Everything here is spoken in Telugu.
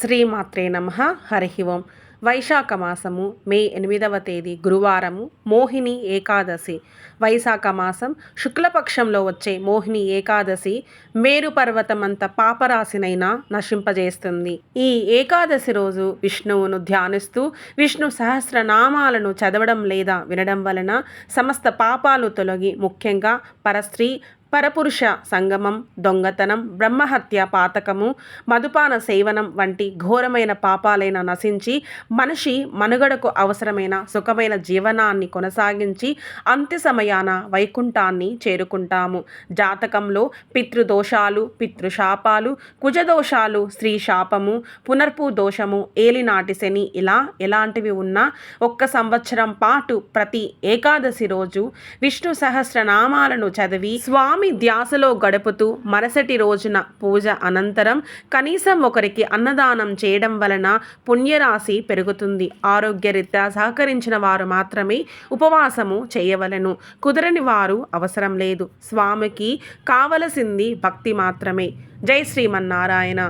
శ్రీమాత్రే నమ. హరి ఓం. వైశాఖ మాసము మే ఎనిమిదవ తేదీ గురువారము మోహిని ఏకాదశి. వైశాఖ మాసం శుక్లపక్షంలో వచ్చే మోహిని ఏకాదశి మేరు పర్వతం అంత పాపరాశినైనా నశింపజేస్తుంది. ఈ ఏకాదశి రోజు విష్ణువును ధ్యానిస్తూ విష్ణు సహస్రనామాలను చదవడం లేదా వినడం వలన సమస్త పాపాలు తొలగి ముఖ్యంగా పరస్త్రీ పరపురుష సంగమం దొంగతనం బ్రహ్మహత్య పాతకము మధుపాన సేవనం వంటి ఘోరమైన పాపాలైన నశించి మనిషి మనుగడకు అవసరమైన సుఖమైన జీవనాన్ని కొనసాగించి అంత్య సమయాన వైకుంఠాన్ని చేరుకుంటాము. జాతకంలో పితృదోషాలు పితృశాపాలు కుజదోషాలు స్త్రీ శాపము పునర్పు దోషము ఏలినాటి శని ఇలా ఎలాంటివి ఉన్నా ఒక్క సంవత్సరం పాటు ప్రతి ఏకాదశి రోజు విష్ణు సహస్రనామాలను చదివి స్వామి స్వామి ధ్యాసలో గడుపుతూ మరుసటి రోజున పూజ అనంతరం కనీసం ఒకరికి అన్నదానం చేయడం వలన పుణ్యరాశి పెరుగుతుంది. ఆరోగ్యరీత్యా సహకరించిన వారు మాత్రమే ఉపవాసము చేయవలను. కుదరని వారు అవసరం లేదు. స్వామికి కావలసింది భక్తి మాత్రమే. జై శ్రీమన్నారాయణ